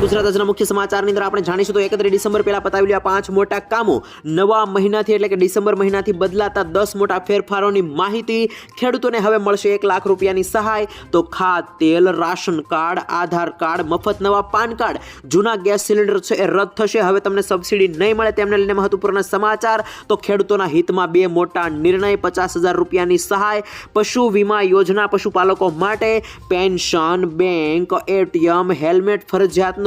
ગુજરાત આજના મુખ્ય સમાચારની અંદર આપણે જાણીશું તો એકત્રીસ ડિસેમ્બર પહેલા પતાવી આ પાંચ મોટા કામો નવા મહિનાથી એટલે કે ડિસેમ્બર મહિનાથી બદલાતા દસ મોટા ફેરફારોની માહિતી ખેડૂતોને હવે મળશે એક લાખ રૂપિયાની સહાય. તો ખાદ, તેલ, રાશન કાર્ડ, આધાર કાર્ડ, મફત નવા પાન કાર્ડ, જૂના ગેસ સિલિન્ડર છે એ રદ થશે. હવે તમને સબસિડી નહીં મળે તેમને લઈને મહત્વપૂર્ણ સમાચાર. તો ખેડૂતોના હિતમાં બે મોટા નિર્ણય, પચાસ હજાર રૂપિયાની સહાય, પશુ વીમા યોજના પશુપાલકો માટે, પેન્શન, બેંક, એટીએમ, હેલ્મેટ, ફરજિયાતનો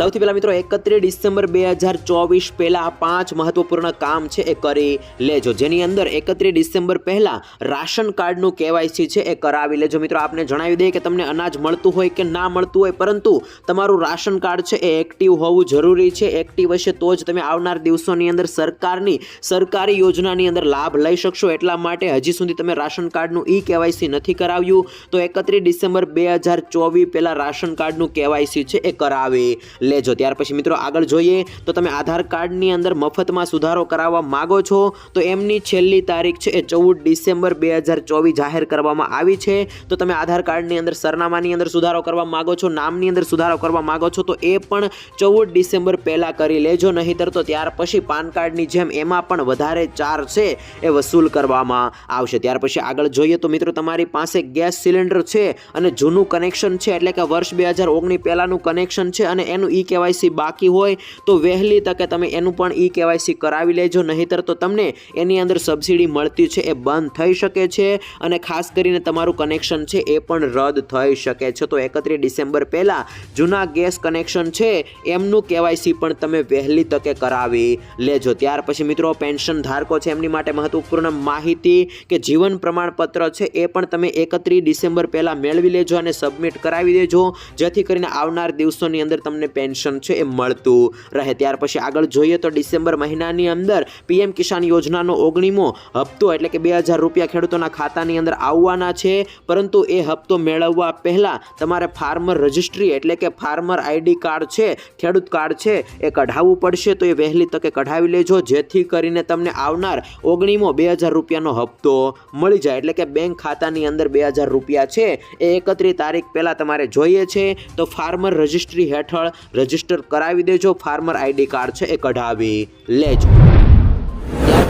સૌથી પહેલા મિત્રો એકત્રીસ ડિસેમ્બર બે હજાર ચોવીસ પહેલાં પાંચ મહત્વપૂર્ણ કામ છે એ કરી લેજો. જેની અંદર એકત્રીસ ડિસેમ્બર પહેલાં રાશન કાર્ડનું કેવાયસી છે એ કરાવી લેજો. મિત્રો, આપને જણાવી દઈએ કે તમને અનાજ મળતું હોય કે ના મળતું હોય, પરંતુ તમારું રાશન કાર્ડ છે એ એક્ટિવ હોવું જરૂરી છે. એક્ટિવ હશે તો જ તમે આવનાર દિવસોની અંદર સરકારની, સરકારી યોજનાની અંદર લાભ લઈ શકશો. એટલા માટે હજી સુધી તમે રાશન કાર્ડનું ઈ કેવાયસી નથી કરાવ્યું. તો એકત્રીસ ડિસેમ્બર બે હજાર ચોવીસ પહેલાં રાશન કાર્ડનું કેવાયસી છે એ કરાવી લેજો. ત્યાર પછી મિત્રો આગળ જોઈએ તો તમે આધાર કાર્ડની અંદર મફતમાં સુધારો કરાવવા માગો છો તો એમની છેલ્લી તારીખ છે એ ચૌદ ડિસેમ્બર બે હજાર ચોવીસ જાહેર કરવામાં આવી છે. તો તમે આધાર કાર્ડની અંદર સરનામાની અંદર સુધારો કરવા માગો છો, નામની અંદર સુધારો કરવા માગો છો, તો એ પણ ચૌદ ડિસેમ્બર પહેલાં કરી લેજો. નહીંતર તો ત્યાર પછી પાન કાર્ડની જેમ એમાં પણ વધારે ચાર્જ છે એ વસૂલ કરવામાં આવશે. ત્યાર પછી આગળ જોઈએ તો મિત્રો તમારી પાસે ગેસ સિલિન્ડર છે અને જૂનું કનેક્શન છે, એટલે કે વર્ષ બે હજાર ઓગણીસ પહેલાંનું કનેક્શન છે અને એનું ઈ કેવાયસી બાકી હોય તો વહેલી તકે તમે એનું પણ ઈ કેવાયસી કરાવી લેજો. નહીંતર તો તમને એની અંદર સબસિડી મળતી છે એ બંધ થઈ શકે છે અને ખાસ કરીને તમારું કનેક્શન છે એ પણ રદ થઈ શકે છે. તો એકત્રીસ ડિસેમ્બર પહેલાં જૂના ગેસ કનેક્શન છે એમનું કેવાયસી પણ તમે વહેલી તકે કરાવી લેજો. ત્યાર પછી મિત્રો પેન્શન ધારકો છે એમની માટે મહત્વપૂર્ણ માહિતી કે જીવન પ્રમાણપત્ર છે એ પણ તમે એકત્રીસ ડિસેમ્બર પહેલાં મેળવી લેજો અને સબમિટ કરાવી દેજો. જેથી કરીને આવનાર દિવસોની અંદર તમને પેન્શન છે એ મળતું રહે. ત્યાર પછી આગળ જોઈએ તો ડિસેમ્બર મહિનાની અંદર પીએમ કિસાન યોજનાનો ઓગણીમો હપ્તો એટલે કે બે હજાર રૂપિયા ખેડૂતોના ખાતાની અંદર આવવાના છે. પરંતુ એ હપ્તો મેળવવા પહેલાં તમારે ફાર્મર રજિસ્ટ્રી એટલે કે ફાર્મર આઈડી કાર્ડ છે, ખેડૂત કાર્ડ છે એ કઢાવવું પડશે. તો એ વહેલી તકે કઢાવી લેજો. જેથી કરીને તમને આવનાર ઓગણીમો બે હજાર રૂપિયાનો હપ્તો મળી જાય. એટલે કે બેંક ખાતાની અંદર બે હજાર રૂપિયા છે એ એકત્રીસ તારીખ પહેલાં તમારે જોઈએ છે. તો ફાર્મર રજિસ્ટ્રી હેઠળ રજિસ્ટર કરાવી દેજો. ફાર્મર આઈડી કાર્ડ છે એ કઢાવી લેજો.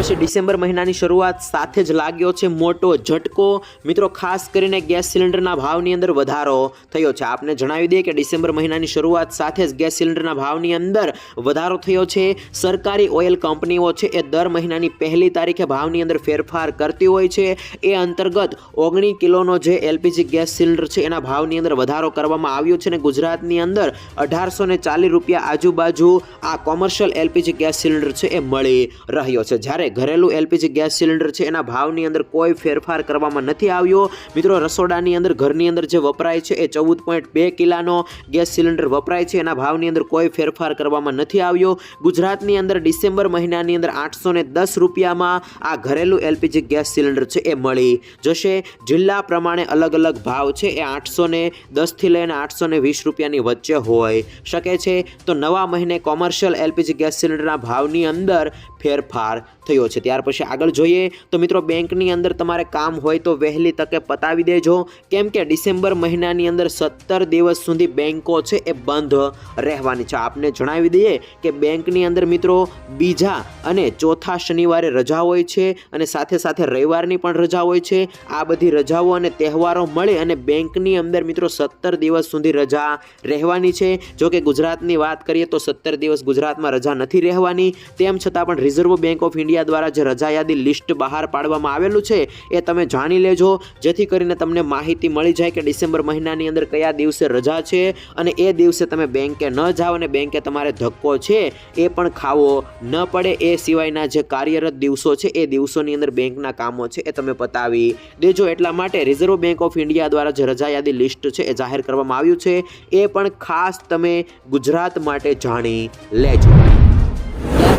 પછી ડિસેમ્બર મહિનાની શરૂઆત સાથે જ લાગ્યો છે મોટો ઝટકો. મિત્રો, ખાસ કરીને ગેસ સિલિન્ડરના ભાવની અંદર વધારો થયો છે. આપને જણાવી દઈએ કે ડિસેમ્બર મહિનાની શરૂઆત સાથે જ ગેસ સિલિન્ડરના ભાવની અંદર વધારો થયો છે. સરકારી ઓઇલ કંપનીઓ છે એ દર મહિનાની પહેલી તારીખે ભાવની અંદર ફેરફાર કરતી હોય છે. એ અંતર્ગત ઓગણી કિલોનો જે એલપીજી ગેસ સિલિન્ડર છે એના ભાવની અંદર વધારો કરવામાં આવ્યો છે અને ગુજરાતની અંદર અઢારસો ચાલીસ રૂપિયા આજુબાજુ આ કોમર્શિયલ એલપીજી ગેસ સિલિન્ડર છે એ મળી રહ્યો છે. જ્યારે ઘરેલું એલપીજી ગેસ સિલિન્ડર છે, એના ભાવની અંદર કોઈ ફેરફાર કરવામાં નથી આવ્યો. મિત્રો, રસોડાની અંદર, ઘરની અંદર જે વપરાય છે, એ ચૌદ પોઈન્ટ બે કિલાનો ગેસ સિલિન્ડર વપરાય છે, એના ભાવની અંદર કોઈ ફેરફાર કરવામાં નથી આવ્યો. ગુજરાતની અંદર ડિસેમ્બર મહિનાની અંદર આઠસો દસ રૂપિયામાં આ ઘરેલું એલપીજી ગેસ સિલિન્ડર છે, એ મળી જશે. જિલ્લા પ્રમાણે અલગ અલગ ભાવ છે, એ આઠસો ને દસથી લઈને આઠસો વીસ રૂપિયાની વચ્ચે હોય શકે છે. તો નવા મહિને કોમર્શિયલ એલપીજી ગેસ સિલિન્ડરના ભાવની અંદર ફેરફાર થયો છે. ત્યાર પછી આગળ જોઈએ તો મિત્રો બેંકની અંદર તમારે કામ હોય તો વહેલી તકે પતાવી દેજો. કેમ કે ડિસેમ્બર મહિનાની અંદર સત્તર દિવસ સુધી બેંકો છે એ બંધ રહેવાની છે. આપને જણાવી દઈએ કે બેંકની અંદર મિત્રો બીજા અને ચોથા શનિવારે રજા હોય છે અને સાથે સાથે રવિવારની પણ રજા હોય છે. આ બધી રજાઓ અને તહેવારો મળે અને બેંકની અંદર મિત્રો સત્તર દિવસ સુધી રજા રહેવાની છે. જો કે ગુજરાતની વાત કરીએ તો સત્તર દિવસ ગુજરાતમાં રજા નથી રહેવાની. તેમ છતાં પણ રિઝર્વ બેંક ઓફ ઇન્ડિયા દ્વારા જે રજા યાદી લિસ્ટ બહાર પાડવામાં આવેલું છે, એ તમે જાણી લેજો. જેથી કરીને તમને માહિતી મળી જાય કે ડિસેમ્બર મહિનાની અંદર કયા દિવસે રજા છે અને એ દિવસે તમે બેંકે ન જાઓ અને બેંકે તમારે ધક્કો છે, એ પણ ખાવો ન પડે. એ સિવાયના જે કાર્યરત દિવસો છે, એ દિવસોની અંદર બેંકના કામો છે, એ તમે પતાવી દેજો. એટલા માટે રિઝર્વ બેંક ઓફ ઇન્ડિયા દ્વારા જે રજા યાદી લિસ્ટ છે, એ જાહેર કરવામાં આવ્યું છે, એ પણ ખાસ તમે ગુજરાત માટે જાણી લેજો.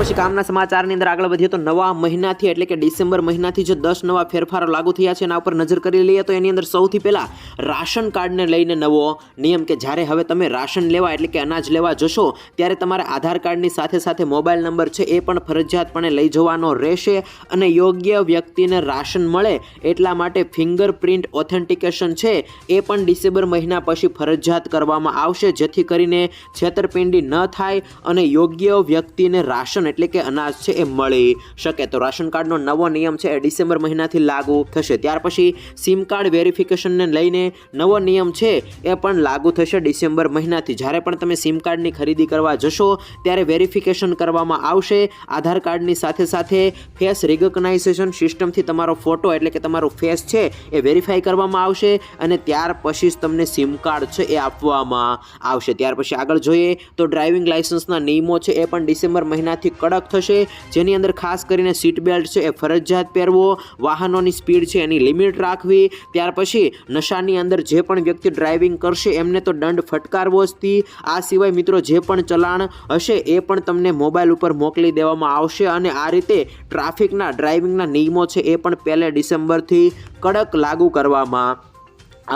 પછી કામના સમાચારની અંદર આગળ વધીએ તો નવા મહિનાથી એટલે કે ડિસેમ્બર મહિનાથી જે દસ નવા ફેરફારો લાગુ થયા છે એના ઉપર નજર કરી લઈએ તો એની અંદર સૌથી પહેલાં રાશન કાર્ડને લઈને નવો નિયમ કે જ્યારે હવે તમે રાશન લેવા એટલે કે અનાજ લેવા જશો, ત્યારે તમારે આધાર કાર્ડની સાથે સાથે મોબાઈલ નંબર છે એ પણ ફરજિયાતપણે લઈ જવાનો રહેશે અને યોગ્ય વ્યક્તિને રાશન મળે એટલા માટે ફિંગરપ્રિન્ટ ઓથેન્ટિકેશન છે એ પણ ડિસેમ્બર મહિના પછી ફરજિયાત કરવામાં આવશે, જેથી કરીને છેતરપિંડી ન થાય અને યોગ્ય વ્યક્તિને રાશન એટલે કે અનાજ છે એ મળી શકે. તો રાશન કાર્ડનો નવો નિયમ છે એ ડિસેમ્બર મહિનાથી લાગુ થશે. ત્યાર પછી સિમ કાર્ડ વેરિફિકેશનને લઈને નવો નિયમ છે એ પણ લાગુ થશે ડિસેમ્બર મહિનાથી. જ્યારે પણ તમે સિમ કાર્ડની ખરીદી કરવા જશો, ત્યારે વેરિફિકેશન કરવામાં આવશે. આધાર કાર્ડની સાથે સાથે ફેસ રિકગ્નાઇઝેશન સિસ્ટમથી તમારો ફોટો એટલે કે તમારો ફેસ છે એ વેરીફાઈ કરવામાં આવશે અને ત્યાર પછી જ તમને સિમ કાર્ડ છે એ આપવામાં આવશે. ત્યાર પછી આગળ જોઈએ તો ડ્રાઇવિંગ લાઇસન્સના નિયમો છે એ પણ ડિસેમ્બર મહિનાથી કડક થશે. જેની અંદર ખાસ કરીને સીટ બેલ્ટ છે, એ ફરજિયાત પહેરવો. વાહનોની સ્પીડ છે, એની લિમિટ રાખવી. ત્યાર પછી નશાની અંદર જે પણ વ્યક્તિ ડ્રાઇવિંગ કરશે, એમને તો દંડ ફટકારવો જ આ સિવાય મિત્રો જે પણ ચલાણ હશે, એ પણ તમને મોબાઈલ ઉપર મોકલી દેવામાં આવશે. અને આ રીતે ટ્રાફિકના ડ્રાઇવિંગના નિયમો છે, એ પણ પહેલે ડિસેમ્બરથી કડક લાગુ કરવામાં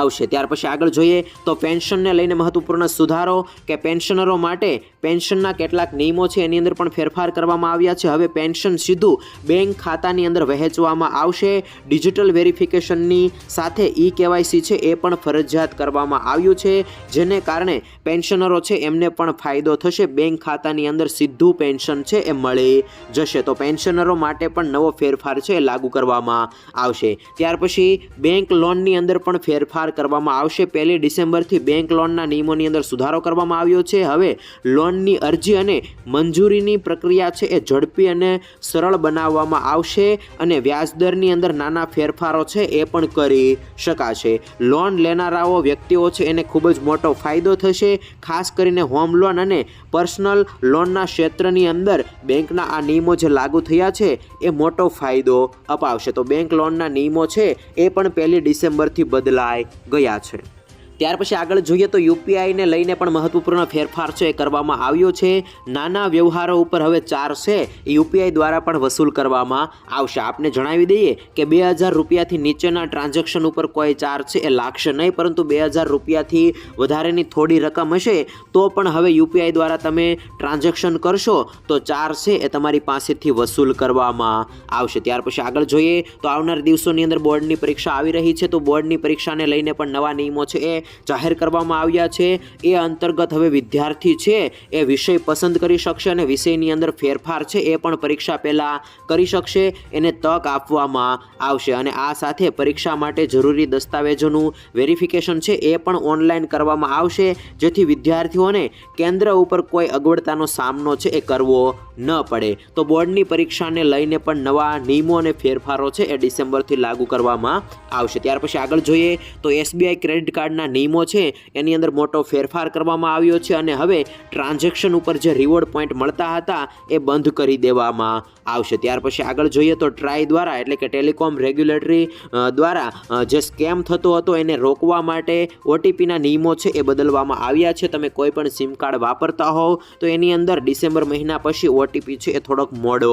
આવશે. ત્યાર પછી આગળ જોઈએ તો પેન્શનને લઈને મહત્વપૂર્ણ સુધારો કે પેન્શનરો માટે પેન્શનના કેટલાક નિયમો છે, એની અંદર પણ ફેરફાર કરવામાં આવ્યા છે. હવે પેન્શન સીધું બેંક ખાતાની અંદર વહેંચવામાં આવશે. ડિજિટલ વેરિફિકેશનની સાથે ઈ કેવાયસી છે, એ પણ ફરજિયાત કરવામાં આવ્યું છે, જેને કારણે પેન્શનરો છે, એમને પણ ફાયદો થશે. બેંક ખાતાની અંદર સીધું પેન્શન છે, એ મળી જશે. તો પેન્શનરો માટે પણ નવો ફેરફાર છે, એ લાગુ કરવામાં આવશે. ત્યાર પછી બેંક લોનની અંદર પણ ફેરફાર કરવામાં આવશે. પહેલી ડિસેમ્બરથી બેંક લોનના નિયમોની અંદર સુધારો કરવામાં આવ્યો છે. હવે લોનની અરજી અને મંજૂરીની પ્રક્રિયા છે એ ઝડપી અને સરળ બનાવવામાં આવશે અને વ્યાજદરની અંદર નાના ફેરફારો છે એ પણ કરી શકાશે. લોન લેનારાઓ, વ્યક્તિઓ છે એને ખૂબ જ મોટો ફાયદો થશે, ખાસ કરીને હોમ લોન અને પર્સનલ લોનના ક્ષેત્રની અંદર બેંકના આ નિયમો જે લાગુ થયા છે એ મોટો ફાયદો અપાવશે. તો બેંક લોનના નિયમો છે એ પણ પહેલી ડિસેમ્બરથી બદલાઈ ગયા છે. ત્યાર પછી આગળ જોઈએ તો યુપીઆઈને લઈને પણ મહત્વપૂર્ણ ફેરફાર છે, એ કરવામાં આવ્યો છે. નાના વ્યવહારો ઉપર હવે ચાર છે, એ યુપીઆઈ દ્વારા પણ વસૂલ કરવામાં આવશે. આપને જણાવી દઈએ કે બે હજાર રૂપિયાથી નીચેના ટ્રાન્ઝેક્શન ઉપર કોઈ ચાર્જ છે, એ લાગશે નહીં, પરંતુ બે હજાર રૂપિયાથી વધારેની થોડી રકમ હશે, તો પણ હવે યુપીઆઈ દ્વારા તમે ટ્રાન્ઝેક્શન કરશો, તો ચાર છે, એ તમારી પાસેથી વસૂલ કરવામાં આવશે. ત્યાર પછી આગળ જોઈએ તો આવનાર દિવસોની અંદર બોર્ડની પરીક્ષા આવી રહી છે, તો બોર્ડની પરીક્ષાને લઈને પણ નવા નિયમો છે, એ જાહેર કરવામાં આવ્યા છે. એ અંતર્ગત હવે વિદ્યાર્થી છે એ વિષય પસંદ કરી શકશે અને વિષયની અંદર ફેરફાર છે એ પણ પરીક્ષા પહેલાં કરી શકશે. એને તક આપવામાં આવશે અને આ સાથે પરીક્ષા માટે જરૂરી દસ્તાવેજોનું વેરિફિકેશન છે એ પણ ઓનલાઈન કરવામાં આવશે. જેથી વિદ્યાર્થીઓને કેન્દ્ર ઉપર કોઈ અગવડતાનો સામનો છે એ કરવો ન પડે. તો બોર્ડની પરીક્ષાને લઈને પણ નવા નિયમો અને ફેરફારો છે એ ડિસેમ્બરથી લાગુ કરવામાં આવશે. ત્યાર પછી આગળ જોઈએ તો એસબીઆઈ ક્રેડિટ કાર્ડના નિયમો છે, એની અંદર મોટો ફેરફાર કરવામાં આવ્યો છે અને હવે ટ્રાન્ઝેક્શન ઉપર જે રિવોર્ડ પોઈન્ટ મળતા હતા, એ બંધ કરી દેવામાં આવશે. ત્યાર પછી આગળ જોઈએ તો ટ્રાય દ્વારા, એટલે કે ટેલિકોમ રેગ્યુલેટરી દ્વારા જે સ્કેમ થતો હતો, એને રોકવા માટે ઓટીપીના નિયમો છે, એ બદલવામાં આવ્યા છે. તમે કોઈ પણ સિમ કાર્ડ વાપરતા હોવ, તો એની અંદર ડિસેમ્બર મહિના પછી ઓટીપી છે, એ થોડોક મોડો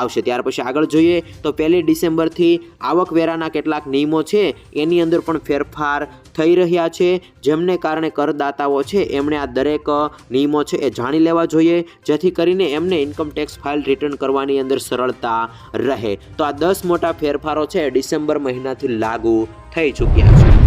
આવશે. ત્યાર પછી આગળ જોઈએ તો પહેલી ડિસેમ્બરથી આવકવેરાના કેટલાક નિયમો છે, એની અંદર પણ ફેરફાર થઈ રહ્યા છે. જેમને કારણે કરદાતાઓ છે, એમણે આ દરેક નિયમો છે એ જાણી લેવા જોઈએ, જેથી કરીને એમને ઇન્કમ ટેક્સ ફાઇલ રિટર્ન કરવાની અંદર સરળતા રહે. તો આ દસ મોટા ફેરફારો છે ડિસેમ્બર મહિનાથી લાગુ થઈ ચૂક્યા છે.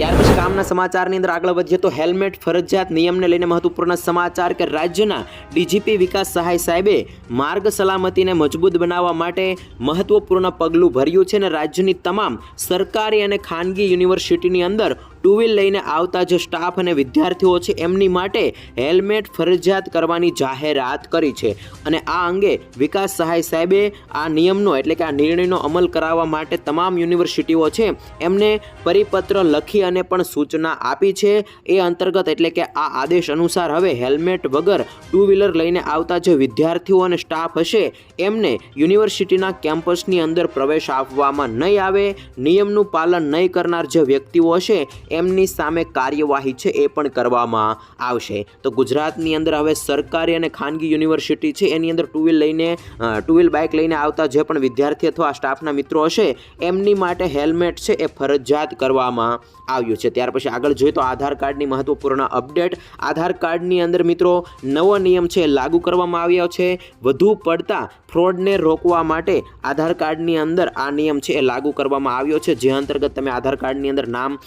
ત્યાર પછી કામના સમાચારની અંદર આગળ વધીએ તો હેલ્મેટ, ફરજિયાત નિયમને લઈને મહત્વપૂર્ણ સમાચાર કે રાજ્યના ડીજીપી વિકાસ સહાય સાહેબે માર્ગ સલામતીને મજબૂત બનાવવા માટે મહત્વપૂર્ણ પગલું ભર્યું છે અને રાજ્યની તમામ સરકારી અને ખાનગી યુનિવર્સિટીની અંદર ટુ વ્હીલ લઈને આવતા જે સ્ટાફ અને વિદ્યાર્થીઓ છે, એમની માટે હેલ્મેટ ફરજિયાત કરવાની જાહેરાત કરી છે. અને આ અંગે વિકાસ સહાય સાહેબે આ નિયમનો, એટલે કે આ નિર્ણયનો અમલ કરાવવા માટે તમામ યુનિવર્સિટીઓ છે, એમને પરિપત્ર લખી અને પણ સૂચના આપી છે. એ અંતર્ગત એટલે કે આ આદેશ અનુસાર હવે હેલ્મેટ વગર ટુ વ્હીલર લઈને આવતા જે વિદ્યાર્થીઓ અને સ્ટાફ હશે, એમને યુનિવર્સિટીના કેમ્પસની અંદર પ્રવેશ આપવામાં નહીં આવે. નિયમનું પાલન નહીં કરનાર જે વ્યક્તિઓ હશે એમની સામે કાર્યવાહી છે એ પણ કરવામાં આવશે. તો ગુજરાતની અંદર હવે સરકારી અને ખાનગી યુનિવર્સિટી છે, એની અંદર ટુ વ્હીલ લઈને ટુ વ્હીલ બાઇક લઈને આવતા જે પણ વિદ્યાર્થી અથવા સ્ટાફના મિત્રો હશે, એમની માટે હેલ્મેટ છે એ ફરજિયાત કરવામાં આવ્યું છે. ત્યાર પછી આગળ જોઈએ તો આધાર કાર્ડની મહત્વપૂર્ણ અપડેટ. આધાર કાર્ડની અંદર મિત્રો નવો નિયમ છે લાગુ કરવામાં આવ્યો છે. વધુ પડતા ફ્રોડને રોકવા માટે આધાર કાર્ડની અંદર આ નિયમ છે એ લાગુ કરવામાં આવ્યો છે. જે અંતર્ગત તમે આધાર કાર્ડની અંદર નામ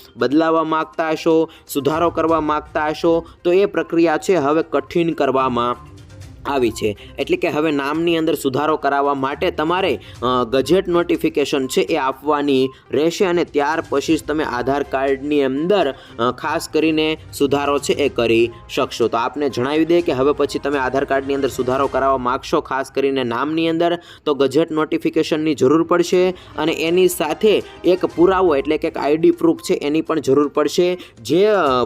બદલાવવા માગતા હશો સુધારો કરવા માગતા હશો તો એ પ્રક્રિયા છે હવે કઠિન કરવામાં. આવી છે. એટલે કે હવે નામની અંદર સુધારો કરાવવા માટે તમારે ગજેટ નોટિફિકેશન છે એ આપવાની રહેશે અને ત્યાર પછી જ તમે આધાર કાર્ડની અંદર ખાસ કરીને સુધારો છે એ કરી શકશો. તો આપને જણાવી દે કે હવે પછી તમે આધાર કાર્ડની અંદર સુધારો કરાવવા માગશો, ખાસ કરીને નામની અંદર, તો ગજેટ નોટિફિકેશનની જરૂર પડશે અને એની સાથે એક પુરાવો એટલે કે એક આઈડી પ્રૂફ છે એની પણ જરૂર પડશે. જે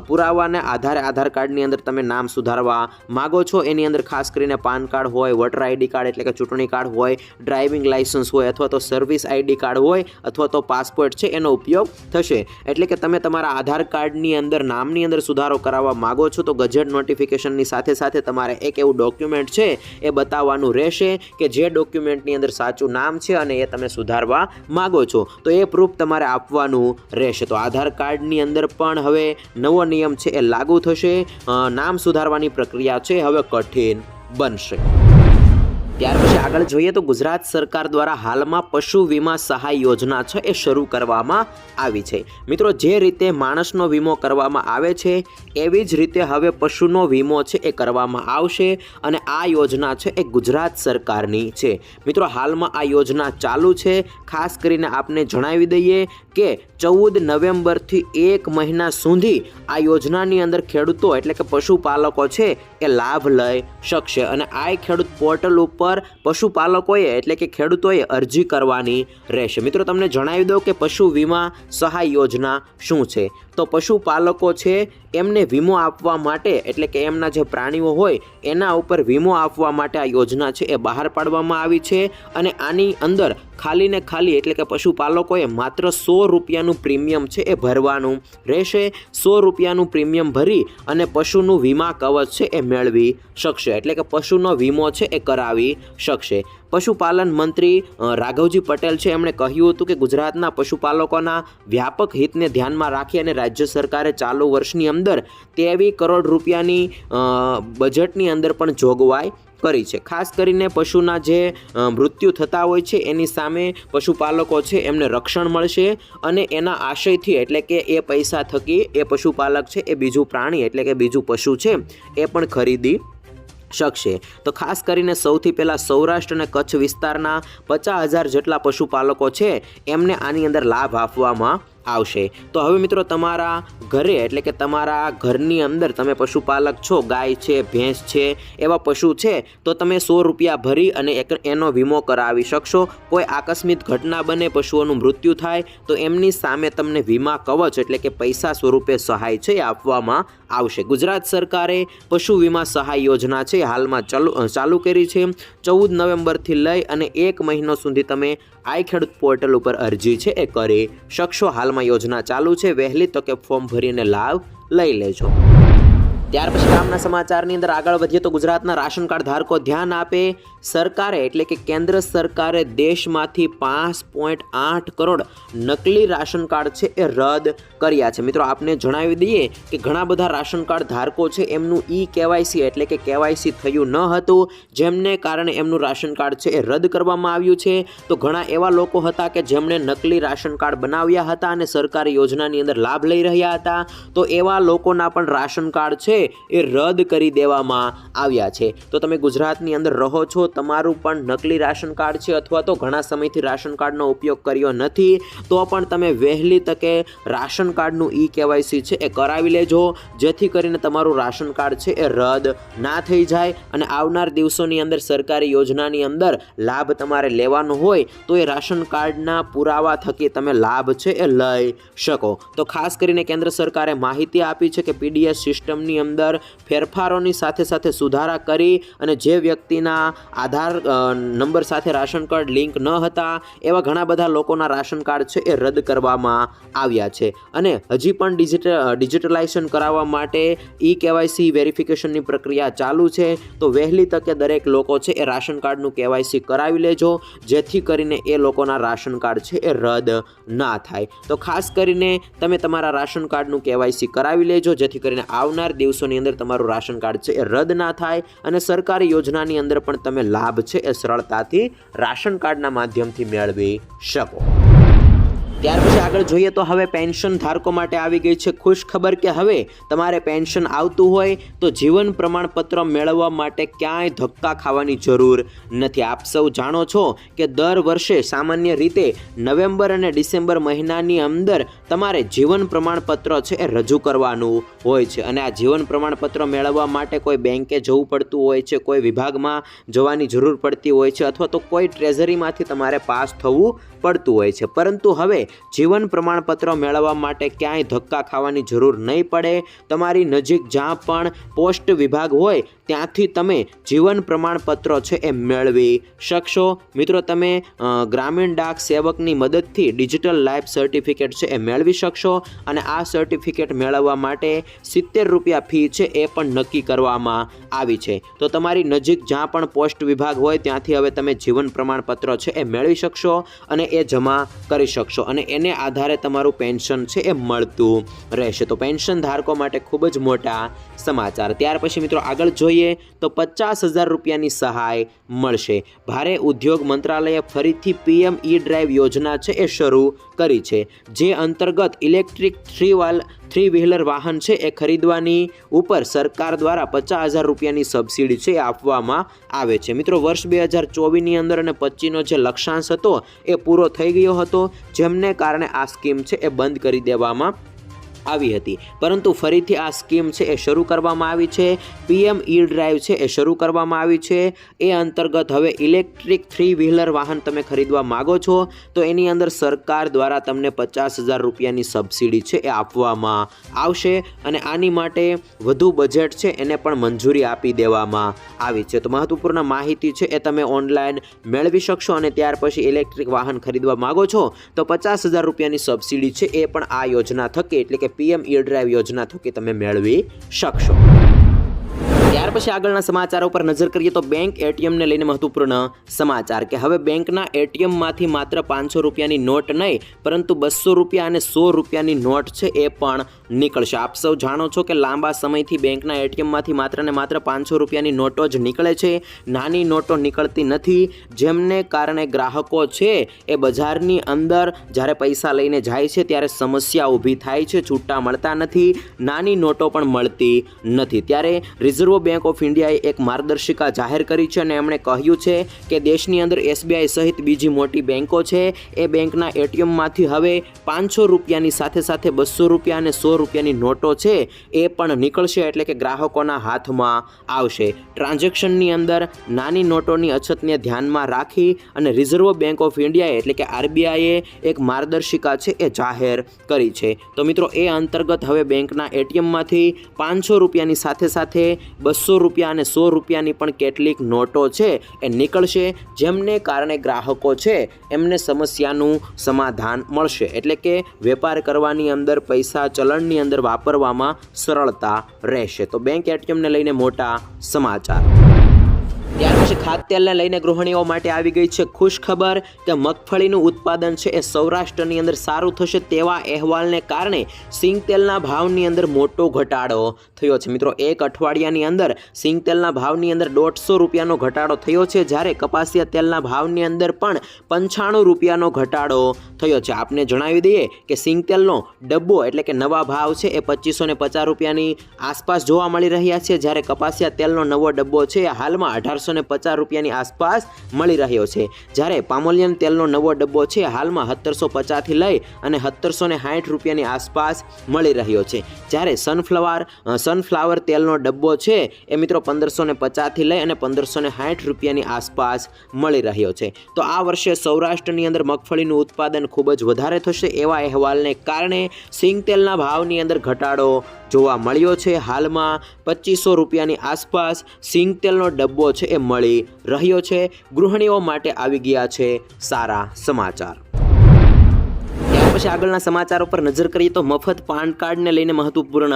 પુરાવાને આધારે આધાર કાર્ડની અંદર તમે નામ સુધારવા માગો છો, એની અંદર ખાસ કરીને પાન કાર્ડ હોય, વોટર આઈડી કાર્ડ એટલે કે ચૂંટણી કાર્ડ હોય, ડ્રાઇવિંગ લાઇસન્સ હોય અથવા તો સર્વિસ આઈડી કાર્ડ હોય અથવા તો પાસપોર્ટ છે, એનો ઉપયોગ થશે. એટલે કે તમે તમારા આધાર કાર્ડની અંદર, નામની અંદર સુધારો કરાવવા માગો છો, તો ગજેટ નોટિફિકેશનની સાથે સાથે તમારે એક એવું ડોક્યુમેન્ટ છે, એ બતાવવાનું રહેશે કે જે ડોક્યુમેન્ટની અંદર સાચું નામ છે અને એ તમે સુધારવા માગો છો. તો એ પ્રૂફ તમારે આપવાનું રહેશે. તો આધાર કાર્ડની અંદર પણ હવે નવો નિયમ છે, એ લાગુ થશે. નામ સુધારવાની પ્રક્રિયા છે, હવે કઠિન બનશે. ત્યાર પછી આગળ જોઈએ તો ગુજરાત સરકાર દ્વારા હાલમાં પશુ વીમા સહાય યોજના છે એ શરૂ કરવામાં આવી છે. મિત્રો, જે રીતે માણસનો વીમો કરવામાં આવે છે, એવી જ રીતે હવે પશુનો વીમો છે એ કરવામાં આવશે અને આ યોજના છે એ ગુજરાત સરકારની છે. મિત્રો, હાલમાં આ યોજના ચાલુ છે. ખાસ કરીને આપને જણાવી દઈએ કે ચૌદ નવેમ્બરથી એક મહિના સુધી આ યોજનાની અંદર ખેડૂતો એટલે કે પશુપાલકો છે એ લાભ લઈ શકશે. અને આ ખેડૂત પોર્ટલ ઉપર પશુપાલકોએ એટલે કે ખેડૂતોએ અરજી કરવાની રહેશે. મિત્રો, તમને જણાવી દઉં કે પશુ વીમા સહાય યોજના શું છે? તો પશુપાલકો છે, એમને વીમો આપવા માટે, એટલે કે એમના જે પ્રાણીઓ હોય, એના ઉપર વીમો આપવા માટે આ યોજના છે એ બહાર પાડવામાં આવી છે. અને આની અંદર ખાલી ને ખાલી, એટલે કે પશુપાલકોએ માત્ર સો રૂપિયાનું પ્રીમિયમ છે એ ભરવાનું રહેશે. સો રૂપિયાનું પ્રીમિયમ ભરી અને પશુનું વીમા કવચ છે એ મેળવી શકશે. એટલે કે પશુનો વીમો છે એ કરાવી શકશે. પશુપાલન મંત્રી રાઘવજી પટેલ છે. એમણે કહ્યું હતું કે ગુજરાતના પશુપાલકોના વ્યાપક હિતને ધ્યાનમાં રાખી અને રાજ્ય સરકારે ચાલુ વર્ષની અંદર તેવી કરોડ રૂપિયાની બજેટની અંદર પણ જોગવાઈ કરી છે. ખાસ કરીને પશુના જે મૃત્યુ થતા હોય છે, એની સામે પશુપાલકો છે, એમને રક્ષણ મળશે અને એના આશયથી એટલે કે એ પૈસા થકી એ પશુપાલક છે, એ બીજું પ્રાણી એટલે કે બીજું પશુ છે, એ પણ ખરીદી શકશે. તો ખાસ કરીને સૌથી પહેલાં સૌરાષ્ટ્ર અને કચ્છ વિસ્તારના પચાસ હજાર જેટલા પશુપાલકો છે, એમને આની અંદર લાભ આપવામાં આવશે. તો હવે મિત્રો તમારા ઘરે, એટલે કે તમારા ઘરની અંદર તમે પશુપાલક છો, ગાય છે, ભેંસ છે, એવા પશુ છે, તો તમે સો રૂપિયા ભરી અને એનો વીમો કરાવી શકશો. કોઈ આકસ્મિક ઘટના બને, પશુઓનું મૃત્યુ થાય, તો એમની સામે તમને વીમા કવચ, એટલે કે પૈસા સ્વરૂપે સહાય છે આપવામાં આવશે. ગુજરાત સરકારે પશુ વીમા સહાય યોજના છે હાલમાં ચાલુ ચાલુ કરી છે. ચૌદ નવેમ્બરથી લઈ અને એક મહિનો સુધી તમે આઈ ખેડૂત પોર્ટલ ઉપર અરજી છે, એ કરી. શકશો હાલમાં યોજના ચાલુ છે, વહેલી તકે ફોર્મ ભરીને લાભ લઈ લેજો. ત્યાર પછી કામના સમાચારની અંદર આગળ વધીએ તો ગુજરાતના રાશન કાર્ડ ધારકો ધ્યાન આપે સરકારે, એટલે કે કેન્દ્ર સરકારે દેશમાંથી પાંચ પોઈન્ટ આઠ કરોડ નકલી રાશન કાર્ડ છે એ રદ કર્યા છે. મિત્રો, આપને જણાવી દઈએ કે ઘણા બધા રાશન કાર્ડ ધારકો છે એમનું ઈ કેવાયસી એટલે કે કેવાયસી થયું ન હતું, જેમને કારણે એમનું રાશન કાર્ડ છે એ રદ કરવામાં આવ્યું છે. તો ઘણા એવા લોકો હતા કે જેમણે નકલી રાશન કાર્ડ બનાવ્યા હતા અને સરકારી યોજનાની અંદર લાભ લઈ રહ્યા હતા. તો એવા લોકોના પણ રાશન કાર્ડ છે એ રદ કરી દેવામાં આવ્યા છે. તો તમે ગુજરાતની અંદર રહો છો, તમારું પણ નકલી રાશન કાર્ડ છે અથવા તો ઘણા સમયથી રાશન કાર્ડનો ઉપયોગ કર્યો નથી, તો પણ તમે વહેલી તકે રાશન કાર્ડનું ઈ કેવાયસી છે એ કરાવી લેજો, જેથી કરીને તમારું રાશન કાર્ડ છે એ રદ ના થઈ જાય અને આવનાર દિવસોની અંદર સરકારી યોજનાની અંદર લાભ તમારે લેવાનો હોય, તો એ રાશન કાર્ડના પુરાવા થકી તમે લાભ છે એ લઈ શકો. તો ખાસ કરીને કેન્દ્ર સરકારે માહિતી આપી છે કે પીડીએસ સિસ્ટમની અંદર અંદર ફેરફારોની સાથે સાથે સુધારા કરી અને જે વ્યક્તિના આધાર નંબર સાથે રાશન કાર્ડ લિંક ન હતા, એવા ઘણા બધા લોકોના રાશન કાર્ડ છે એ રદ કરવામાં આવ્યા છે. અને હજી પણ ડિજિટલ ડિજિટલાઇઝેશન કરાવવા માટે ઈ કેવાયસી વેરિફિકેશનની પ્રક્રિયા ચાલુ છે, તો વહેલી તકે દરેક લોકો છે એ રાશન કાર્ડનું કેવાયસી કરાવી લેજો, જેથી કરીને એ લોકોના રાશન કાર્ડ છે એ રદ ના થાય. તો ખાસ કરીને તમે તમારા રાશન કાર્ડનું કેવાયસી કરાવી લેજો, જેથી કરીને આવનાર દિવસોની અંદર તમારું રાશન કાર્ડ છે એ રદ ના થાય અને સરકારી યોજનાની અંદર પણ તમે લાભ છે એ સરળતાથી રાશન કાર્ડના માધ્યમથી મેળવી શકો. ત્યાર પછી આગળ જોઈએ તો હવે પેન્શન ધારકો માટે આવી ગઈ છે ખુશ ખબર કે હવે તમારે પેન્શન આવતું હોય તો જીવન પ્રમાણપત્ર મેળવવા માટે ક્યાંય ધક્કા ખાવાની જરૂર નથી. આપ સૌ જાણો છો કે દર વર્ષે સામાન્ય રીતે નવેમ્બર અને ડિસેમ્બર મહિનાની અંદર તમારે જીવન પ્રમાણપત્ર છે એ રજૂ કરવાનું હોય છે અને આ જીવન પ્રમાણપત્ર મેળવવા માટે કોઈ બેંકે જવું પડતું હોય છે, કોઈ વિભાગમાં જવાની જરૂર પડતી હોય છે અથવા તો કોઈ ટ્રેઝરીમાંથી તમારે પાસ થવું પડતું હોય છે. પરંતુ હવે જીવન પ્રમાણપત્ર મેળવવા માટે ક્યાંય ધક્કા ખાવાની જરૂર નહીં પડે. તમારી નજીક જ્યાં પણ પોસ્ટ વિભાગ હોય ત્યાંથી તમે જીવન પ્રમાણપત્ર છે એ મેળવી શકશો. મિત્રો, તમે ગ્રામીણ ડાક સેવકની મદદથી ડિજિટલ લાઈફ સર્ટિફિકેટ છે એ મેળવી શકશો અને આ સર્ટિફિકેટ મેળવવા માટે સિત્તેર રૂપિયા ફી છે એ પણ નક્કી કરવામાં આવી છે. તો તમારી નજીક જ્યાં પણ પોસ્ટ વિભાગ હોય ત્યાંથી હવે તમે જીવન પ્રમાણપત્ર છે એ મેળવી શકશો અને એ જમા કરી શકશો અને એને આધારે તમારું પેન્શન છે એ મળતું રહેશે. તો પેન્શન ધારકો માટે ખૂબ જ મોટા સમાચાર. ત્યાર પછી મિત્રો આગળ જોઈએ તો પચાસ હજાર રૂપિયાની સહાય મળશે. ભારે ઉદ્યોગ મંત્રાલયે ફરીથી પીએમ ઈ ડ્રાઈવ યોજના છે એ શરૂ કરી છે. જે અંતર્ગત electric three wheel three wheeler વાહન છે એ ખરીદવાની ઉપર સરકાર દ્વારા પચાસ હજાર રૂપિયાની સબસિડી છે એ આપવામાં આવે છે. મિત્રો, વર્ષ બે હજાર ચોવીસની અંદર અને પચીસનો જે લક્ષ્યાંશ હતો એ પૂરો થઈ ગયો હતો. જેમને કારણે આ સ્કીમ છે એ બંધ કરી દેવામાં આવી હતી. પરંતુ ફરીથી આ સ્કીમ છે એ શરૂ કરવામાં આવી છે. પીએમ ઈ ડ્રાઈવ છે એ શરૂ કરવામાં આવી છે. એ અંતર્ગત હવે ઇલેક્ટ્રિક થ્રી વ્હીલર વાહન તમે ખરીદવા માગો છો, તો એની અંદર સરકાર દ્વારા તમને પચાસ હજાર રૂપિયાની સબસિડી છે એ આપવામાં આવશે અને આની માટે વધુ બજેટ છે એને પણ મંજૂરી આપી દેવામાં આવી છે. તો મહત્વપૂર્ણ માહિતી છે એ તમે ઓનલાઈન મેળવી શકશો અને ત્યાર પછી ઇલેક્ટ્રિક વાહન ખરીદવા માગો છો, તો પચાસ હજાર રૂપિયાની સબસિડી છે એ પણ આ યોજના થકી, એટલે કે પીએમ ઈ ડ્રાઈવ યોજના થકી તમે મેળવી શકશો. ત્યાર પછી આગળના સમાચારો પર નજર કરીએ તો બેંક એટીએમને લઈને મહત્વપૂર્ણ સમાચાર કે હવે બેંકના એટીએમમાંથી માત્ર પાંચસો રૂપિયાની નોટ નહીં, પરંતુ બસો રૂપિયા અને સો રૂપિયાની નોટ છે એ પણ નીકળશે. આપ સૌ જાણો છો કે લાંબા સમયથી બેંકના એટીએમમાંથી માત્ર ને માત્ર પાંચસો રૂપિયાની નોટો જ નીકળે છે. નાની નોટો નીકળતી નથી. જેમને કારણે ગ્રાહકો છે એ બજારની અંદર જ્યારે પૈસા લઈને જાય છે ત્યારે સમસ્યા ઊભી થાય છે. છૂટા મળતા નથી. નાની નોટો પણ મળતી નથી. ત્યારે રિઝર્વ બેંક ઓફ ઇન્ડિયાએ એક માર્ગદર્શિકા જાહેર કરી છે અને એમણે કહ્યું છે કે દેશની અંદર એસબીઆઈ સહિત બીજી મોટી બેંકો છે. એ બેંકના એટીએમમાંથી હવે પાંચસો રૂપિયાની સાથે સાથે બસો રૂપિયા અને સો રૂપિયાની નોટો છે. એ પણ નીકળશે એટલે કે ગ્રાહકોના હાથમાં આવશે. ટ્રાન્ઝેક્શનની અંદર નાની નોટોની અછતને ધ્યાનમાં રાખી અને રિઝર્વ બેંક ઓફ ઇન્ડિયાએ એટલે કે આરબીઆઈએ એક માર્ગદર્શિકા છે એ જાહેર કરી છે. તો મિત્રો, એ અંતર્ગત હવે બેંકના એટીએમમાંથી પાંચસો રૂપિયાની સાથે સાથે બસો રૂપિયા અને સો રૂપિયાની પણ કેટલીક નોટો છે એ નીકળશે, જેમને કારણે ગ્રાહકો છે, એમને સમસ્યાનું સમાધાન મળશે. એટલે કે વેપાર કરવાની અંદર, પૈસા ચલણની અંદર વાપરવામાં સરળતા રહેશે. તો બેંક એટીએમને લઈને મોટા સમાચાર. પછી ખાદ્યતેલને લઈને ગૃહિણીઓ માટે આવી ગઈ છે ખુશ ખબર કે મગફળીનું ઉત્પાદન છે એ સૌરાષ્ટ્રની અંદર સારું થશે તેવા અહેવાલને કારણે સિંગ તેલના ભાવની અંદર મોટો ઘટાડો થયો છે. મિત્રો, એક અઠવાડિયાની અંદર સિંગ તેલના ભાવની અંદર દોઢસો રૂપિયાનો ઘટાડો થયો છે, જ્યારે કપાસિયા તેલના ભાવની અંદર પણ પંચાણું રૂપિયાનો ઘટાડો થયો છે. આપને જણાવી દઈએ કે સિંગ તેલનો ડબ્બો એટલે કે નવા ભાવ છે એ પચીસો ને પચાસ રૂપિયાની આસપાસ જોવા મળી રહ્યા છે, જ્યારે કપાસિયા તેલનો નવો ડબ્બો છે હાલમાં અઢારસો ને પચાસ રૂપિયાની આસપાસ મળી રહ્યો છે. જ્યારે પામોલિયન તેલનો નવો ડબ્બો છે, હાલમાં સત્તરસો પચાસથી લઈ અને સત્તરસો ને સાઠ રૂપિયાની આસપાસ મળી રહ્યો છે. જ્યારે સનફ્લાવર સનફ્લાવર તેલનો ડબ્બો છે, એ મિત્રો પંદરસો ને પચાસથી લઈ અને પંદરસો ને સાઠ રૂપિયાની આસપાસ મળી રહ્યો છે. તો આ વર્ષે સૌરાષ્ટ્રની અંદર મગફળીનું ઉત્પાદન ખૂબ જ વધારે થશે એવા અહેવાલને કારણે સિંગ તેલના ભાવની અંદર ઘટાડો જોવા મળ્યો છે. હાલમાં પચીસો રૂપિયાની આસપાસ સિંગ તેલનો ડબ્બો છે, એ મળી રહ્યો છે. ગૃહિણીઓ માટે આવી ગયા છે સારા સમાચાર. પછી આગળના સમાચારો પર નજર કરીએ તો મફત પાન કાર્ડને લઈને મહત્વપૂર્ણ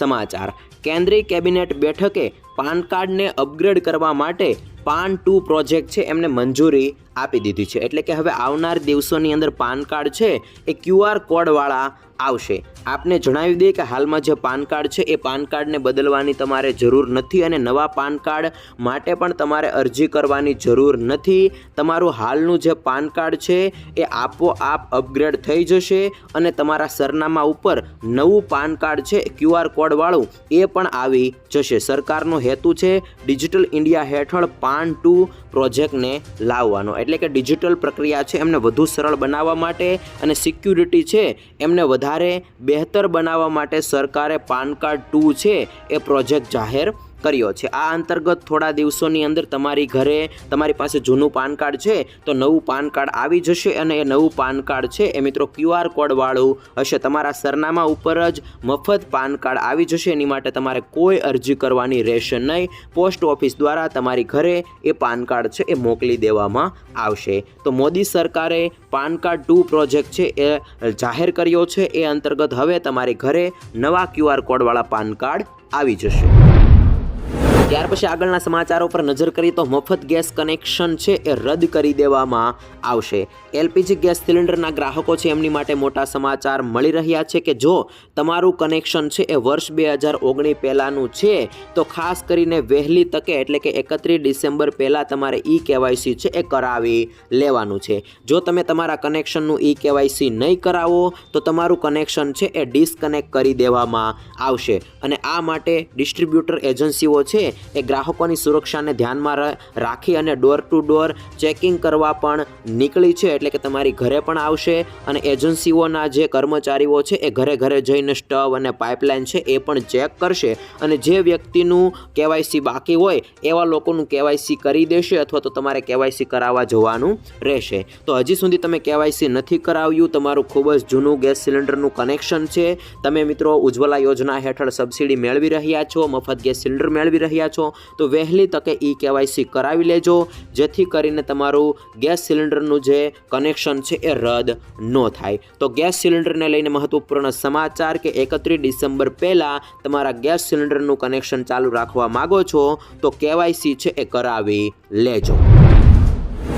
સમાચાર. કેન્દ્રીય કેબિનેટ બેઠકે પાન કાર્ડને અપગ્રેડ કરવા માટે પાન ટુ પ્રોજેક્ટ છે, એમને મંજૂરી આપી દીધી છે. એટલે કે હવે આવનાર દિવસોની અંદર પાન કાર્ડ છે, એ ક્યુઆર કોડવાળા આવશે. આપને જણાવી દઈએ કે હાલમાં જે પાન કાર્ડ છે, એ પાન કાર્ડને બદલવાની તમારે જરૂર નથી અને નવા પાન કાર્ડ માટે પણ તમારે અરજી કરવાની જરૂર નથી. તમારું હાલનું જે પાન કાર્ડ છે, એ આપોઆપ અપગ્રેડ થઈ જશે અને તમારા સરનામા ઉપર નવું પાન કાર્ડ છે ક્યુઆર કોડવાળું, એ પણ આવી જશે. સરકારનો હેતુ છે, ડિજિટલ ઇન્ડિયા હેઠળ પાન ટુ પ્રોજેક્ટને લાવવાનો. એટલે કે ડિજિટલ પ્રક્રિયા છે એમને વધુ સરળ બનાવવા માટે અને સિક્યુરિટી છે એમને વધારે બહેતર બનાવવા માટે સરકારે પાન કાર્ડ ટુ છે એ પ્રોજેક્ટ જાહેર કર્યો છે. આ અંતર્ગત થોડા દિવસોની અંદર તમારી ઘરે તમારી પાસે જૂનું પાન કાર્ડ છે, તો નવું પાન કાર્ડ આવી જશે અને એ નવું પાન કાર્ડ છે એ મિત્રો ક્યુઆર કોડવાળું હશે. તમારા સરનામા ઉપર જ મફત પાન કાર્ડ આવી જશે. એની માટે તમારે કોઈ અરજી કરવાની રહેશે નહીં. પોસ્ટ ઓફિસ દ્વારા તમારી ઘરે એ પાન કાર્ડ છે એ મોકલી દેવામાં આવશે. તો મોદી સરકારે પાન કાર્ડ ટુ પ્રોજેક્ટ છે એ જાહેર કર્યો છે. એ અંતર્ગત હવે તમારી ઘરે નવા ક્યુઆર કોડવાળા પાન કાર્ડ આવી જશે. ત્યાર પછી આગળના સમાચારો પર નજર કરીએ તો મફત ગેસ કનેક્શન છે એ રદ કરી દેવામાં આવશે. એલપીજી ગેસ સિલિન્ડરના ગ્રાહકો છે એમની માટે મોટા સમાચાર મળી રહ્યા છે કે જો તમારું કનેક્શન છે એ વર્ષ બે હજાર ઓગણીસ પહેલાંનું છે, તો ખાસ કરીને વહેલી તકે એટલે કે એકત્રીસ ડિસેમ્બર પહેલાં તમારે ઈ કેવાયસી છે એ કરાવી લેવાનું છે. જો તમે તમારા કનેક્શનનું ઈ કેવાયસી નહીં કરાવો, તો તમારું કનેક્શન છે એ ડિસ્કનેક્ટ કરી દેવામાં આવશે. અને આ માટે ડિસ્ટ્રીબ્યુટર એજન્સીઓ છે એ ગ્રાહકોની સુરક્ષાને ધ્યાનમાં રાખી અને ડોર ટુ ડોર ચેકિંગ કરવા પણ નીકળી છે. એટલે કે તમારી ઘરે પણ આવશે અને એજન્સીઓના જે કર્મચારીઓ છે, એ ઘરે ઘરે જઈને સ્ટવ અને પાઇપલાઇન છે, એ પણ ચેક કરશે. અને જે વ્યક્તિનું કેવાયસી બાકી હોય, એવા લોકોનું કેવાયસી કરી દેશે અથવા તો તમારે કેવાયસી કરાવવા જવાનું રહેશે. તો હજી સુધી તમે કેવાયસી નથી કરાવ્યું, તમારું ખૂબ જ જૂનું ગેસ સિલિન્ડરનું કનેક્શન છે. તમે મિત્રો ઉજ્જવલા યોજના હેઠળ સબસિડી મેળવી રહ્યા છો, મફત ગેસ સિલિન્ડર મેળવી રહ્યા છો, તો વહેલી તકે ઈ કેવાયસી કરાવી લેજો, જેથી કરીને તમારું ગેસ સિલિન્ડરનું જે કનેક્શન છે એ રદ ન થાય. તો ગેસ સિલિન્ડરને લઈને મહત્વપૂર્ણ સમાચાર કે એકત્રીસ ડિસેમ્બર પહેલાં તમારા ગેસ સિલિન્ડરનું કનેક્શન ચાલુ રાખવા માગો છો, તો કેવાયસી છે એ કરાવી લેજો.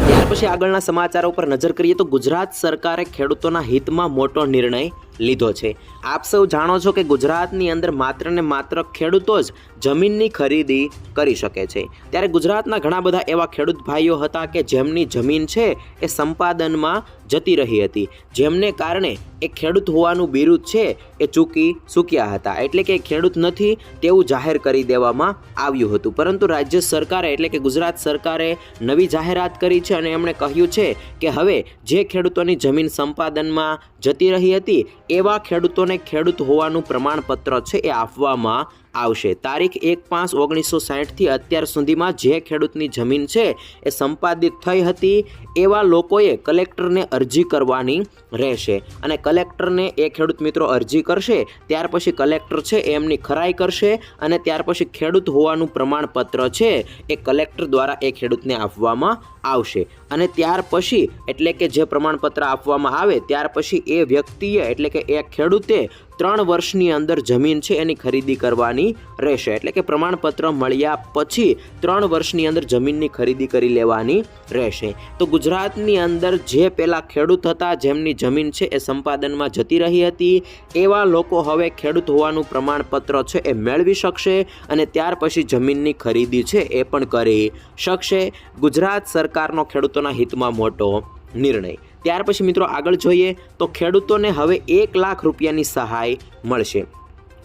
ત્યાર પછી આગળના સમાચારો પર નજર કરીએ તો ગુજરાત સરકારે ખેડૂતોના હિતમાં મોટો નિર્ણય લીધો છે. આપ સૌ જાણો છો કે ગુજરાતની અંદર માત્ર ને માત્ર ખેડૂતો જ જમીનની ખરીદી કરી શકે છે. ત્યારે ગુજરાતના ઘણા બધા એવા ખેડૂત ભાઈઓ હતા કે જેમની જમીન છે એ સંપાદનમાં જતી રહી હતી. જેમને કારણે એ ખેડૂત હોવાનું બિરુદ છે એ ચૂકી ચૂક્યા હતા. એટલે કે ખેડૂત નથી તેવું જાહેર કરી દેવામાં આવ્યું હતું. પરંતુ રાજ્ય સરકારે એટલે કે ગુજરાત સરકારે નવી જાહેરાત કરી છે અને એમણે કહ્યું છે કે હવે જે ખેડૂતોની જમીન સંપાદનમાં જતી રહી હતી એવા ખેડૂતોને ખેડૂત હોવાનું પ્રમાણપત્ર છે એ આપવામાં આવશે. તારીખ એક પાંચ ઓગણીસો સાહીઠથી અત્યાર સુધીમાં જે ખેડૂતની જમીન છે એ સંપાદિત થઈ હતી, એવા લોકોએ કલેક્ટરને અરજી કરવાની રહેશે. અને કલેક્ટરને એ ખેડૂત મિત્રો અરજી કરશે, ત્યાર પછી કલેક્ટર છે એમની ખરાઈ કરશે અને ત્યાર પછી ખેડૂત હોવાનું પ્રમાણપત્ર છે એ કલેક્ટર દ્વારા એ ખેડૂતને આપવામાં આવશે. અને ત્યાર પછી, એટલે કે જે પ્રમાણપત્ર આપવામાં આવે, ત્યાર પછી એ વ્યક્તિએ, એટલે કે એ ખેડૂતે ત્રણ વર્ષની અંદર જમીન છે એની ખરીદી કરવાની રહેશે. એટલે કે પ્રમાણપત્ર મળ્યા પછી ત્રણ વર્ષની અંદર જમીનની ખરીદી કરી લેવાની રહેશે. તો ગુજરાતની અંદર જે પહેલાં ખેડૂત હતા, જેમની જમીન છે એ સંપાદનમાં જતી રહી હતી, એવા લોકો હવે ખેડૂત હોવાનું પ્રમાણપત્ર છે એ મેળવી શકશે અને ત્યાર પછી જમીનની ખરીદી છે એ પણ કરી શકશે. ગુજરાત સરકારનો ખેડૂતોના હિતમાં મોટો નિર્ણય. ત્યાર પછી મિત્રો આગળ જોઈએ તો ખેડૂતોને હવે એક લાખ રૂપિયાની સહાય મળશે.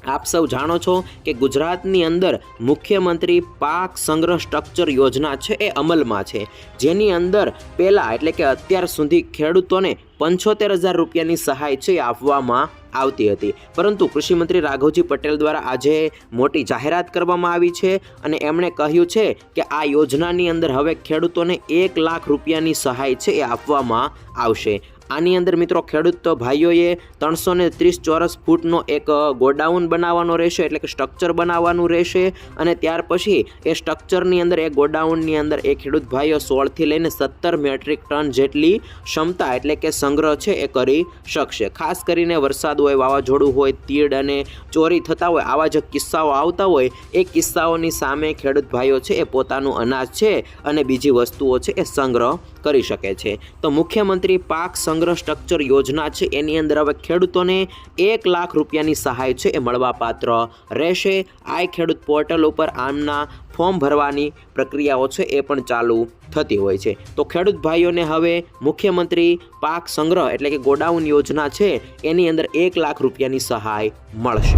આપ સૌ જાણો છો કે ગુજરાતની અંદર મુખ્યમંત્રી પાક સંગ્રહ સ્ટ્રક્ચર યોજના છે એ અમલમાં છે. જેની અંદર પહેલાં એટલે કે અત્યાર સુધી ખેડૂતોને પંચોતેર હજાર રૂપિયાની સહાય છે આપવામાં આવતી હતી. પરંતુ કૃષિમંત્રી રાઘવજી પટેલ દ્વારા આજે મોટી જાહેરાત કરવામાં આવી છે અને એમણે કહ્યું છે કે આ યોજનાની અંદર હવે ખેડૂતોને એક લાખ રૂપિયાની સહાય છે એ આપવામાં આવશે. આની અંદર મિત્રો ખેડૂત ભાઈઓએ ત્રણસો ને ત્રીસ ચોરસ ફૂટનો એક ગોડાઉન બનાવવાનો રહેશે, એટલે કે સ્ટ્રક્ચર બનાવવાનું રહેશે. અને ત્યાર પછી એ સ્ટ્રક્ચરની અંદર, એ ગોડાઉનની અંદર એ ખેડૂત ભાઈઓ સોળથી લઈને સત્તર મેટ્રિક ટન જેટલી ક્ષમતા એટલે કે સંગ્રહ છે એ કરી શકશે. ખાસ કરીને વરસાદ હોય, વાવાઝોડું હોય, તીડ અને ચોરી થતા હોય, આવા જે કિસ્સાઓ આવતા હોય, એ કિસ્સાઓની સામે ખેડૂત ભાઈઓ છે એ પોતાનું અનાજ છે અને બીજી વસ્તુઓ છે એ સંગ્રહ કરી શકે છે. તો મુખ્યમંત્રી પાક સંગ્રહ સ્ટ્રક્ચર યોજના છે, એની અંદર હવે ખેડૂતોને એક લાખ રૂપિયાની સહાય છે એ મળવાપાત્ર રહેશે. આ ખેડૂત પોર્ટલ ઉપર આમના ફોર્મ ભરવાની પ્રક્રિયાઓ છે એ પણ ચાલુ થતી હોય છે. તો ખેડૂત ભાઈઓને હવે મુખ્યમંત્રી પાક સંગ્રહ એટલે કે ગોડાઉન યોજના છે, એની અંદર એક લાખ રૂપિયાની સહાય મળશે.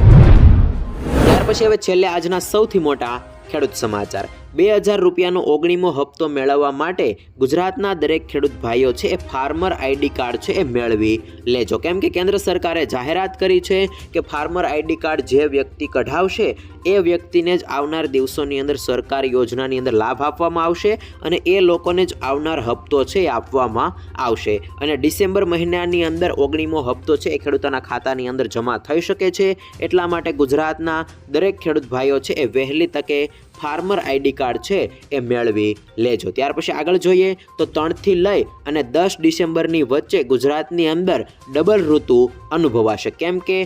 ત્યાર પછી હવે છેલ્લે આજના સૌથી મોટા ખેડૂત સમાચાર. બે હજાર રૂપિયાનો ઓગણીમો હપ્તો મેળવવા માટે ગુજરાતના દરેક ખેડૂત ભાઈઓ છે, એ ફાર્મર આઈડી કાર્ડ છે, એ મેળવી લેજો. કેમ કે કેન્દ્ર સરકારે જાહેરાત કરી છે કે ફાર્મર આઈડી કાર્ડ જે વ્યક્તિ કઢાવશે, એ વ્યક્તિને જ આવનાર દિવસોની અંદર સરકારી યોજનાની અંદર લાભ આપવામાં આવશે અને એ લોકોને જ આવનાર હપ્તો છે એ આપવામાં આવશે. અને ડિસેમ્બર મહિનાની અંદર ઓગણીમો હપ્તો છે એ ખેડૂતોના ખાતાની અંદર જમા થઈ શકે છે. એટલા માટે ગુજરાતના દરેક ખેડૂત ભાઈઓ છે એ વહેલી તકે ફાર્મર આઈડી કાર્ડ છે એ મેળવી લેજો. ત્યાર પછી આગળ જોઈએ તો ત્રણથી લઈ અને દસ ડિસેમ્બરની વચ્ચે ગુજરાતની અંદર ડબલ ઋતુ અનુભવાશે. કેમ કે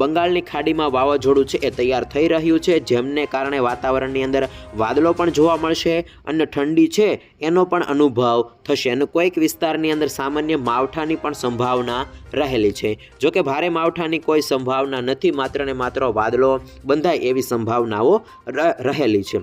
બંગાળની ખાડીમાં વાવાઝોડું છે એ તૈયાર થઈ રહ્યું છે, જેમને કારણે વાતાવરણની અંદર વાદળો પણ જોવા મળશે અને ઠંડી છે એનો પણ અનુભવ થશે. અને કોઈક વિસ્તારની અંદર સામાન્ય માવઠાની પણ સંભાવના રહેલી છે. જો કે ભારે માવઠાની કોઈ સંભાવના નથી, માત્ર ને માત્ર વાદળો બંધાય એવી સંભાવનાઓ રહેલી છે.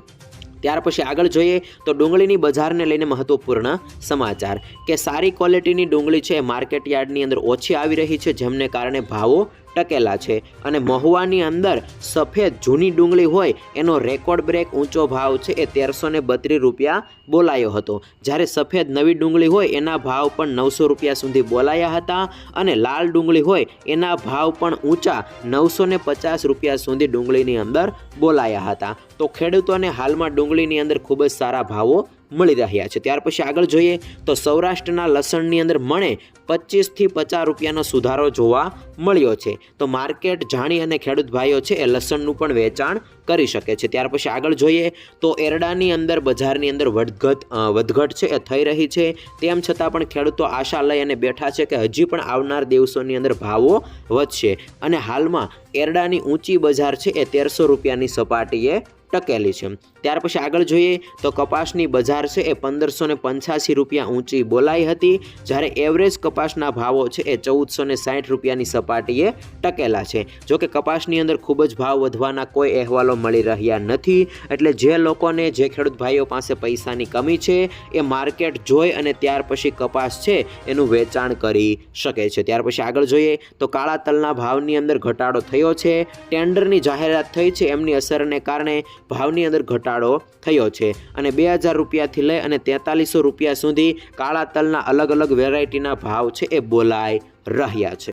ત્યાર પછી આગળ જોઈએ તો ડુંગળીની બજારને લઈને મહત્વપૂર્ણ સમાચાર કે સારી ક્વોલિટીની ડુંગળી છે માર્કેટ યાર્ડની અંદર ઓછી આવી રહી છે, જેમને કારણે ભાવો ટકેલા છે અને મહુવાની અંદર સફેદ જૂની ડુંગળી હોય એનો રેકોર્ડ બ્રેક ઊંચો ભાવ છે એ તેરસો ને બત્રીસ રૂપિયા બોલાયો હતો. જ્યારે સફેદ નવી ડુંગળી હોય એના ભાવ પણ નવસો રૂપિયા સુધી બોલાયા હતા અને લાલ ડુંગળી હોય એના ભાવ પણ ઊંચા નવસો ને પચાસ રૂપિયા સુધી ડુંગળીની અંદર બોલાયા હતા. તો ખેડૂતોને હાલમાં ડુંગળીની અંદર ખૂબ જ સારા ભાવો મળી રહ્યા છે. ત્યાર પછી આગળ જોઈએ તો સૌરાષ્ટ્રના લસણની અંદર મણે પચીસથી પચાસ રૂપિયાનો સુધારો જોવા મળ્યો છે. તો માર્કેટ જાણી અને ખેડૂત ભાઈઓ છે એ લસણનું પણ વેચાણ કરી શકે છે. ત્યાર પછી આગળ જોઈએ તો એરડાની અંદર બજારની અંદર વધઘટ વધઘટ છે એ થઈ રહી છે. તેમ છતાં પણ ખેડૂતો આશા લઈ અને બેઠા છે કે હજી પણ આવનાર દિવસોની અંદર ભાવો વધશે. અને હાલમાં એરડાની ઊંચી બજાર છે એ તેરસો રૂપિયાની સપાટીએ ટકેલી છે. ત્યાર પછી આગળ જોઈએ તો કપાસની બજાર છે એ પંદરસો પંચ્યાસી રૂપિયા ઊંચી બોલાઈ હતી, જ્યારે એવરેજ કપાસના ભાવો છે એ ચૌદસો ને સાઠ રૂપિયાની સપાટીએ ટકેલા છે. જો કે કપાસની અંદર ખૂબ જ ભાવ વધવાના કોઈ અહેવાલો મળી રહ્યા નથી, એટલે જે લોકોને, જે ખેડૂત ભાઈઓ પાસે પૈસાની કમી છે, એ માર્કેટ જોઈ અને ત્યાર પછી કપાસ છે એનું વેચાણ કરી શકે છે. ત્યાર પછી આગળ જોઈએ તો કાળા તલના ભાવની અંદર ઘટાડો થયો છે. ટેન્ડરની જાહેરાત થઈ છે, એમની અસરને કારણે ભાવની અંદર ઘટાડો થયો છે અને બે હજાર રૂપિયાથી લઈ અને તેતાલીસો રૂપિયા સુધી કાળા તલના અલગ અલગ વેરાયટીના ભાવ છે એ બોલાય રહ્યા છે.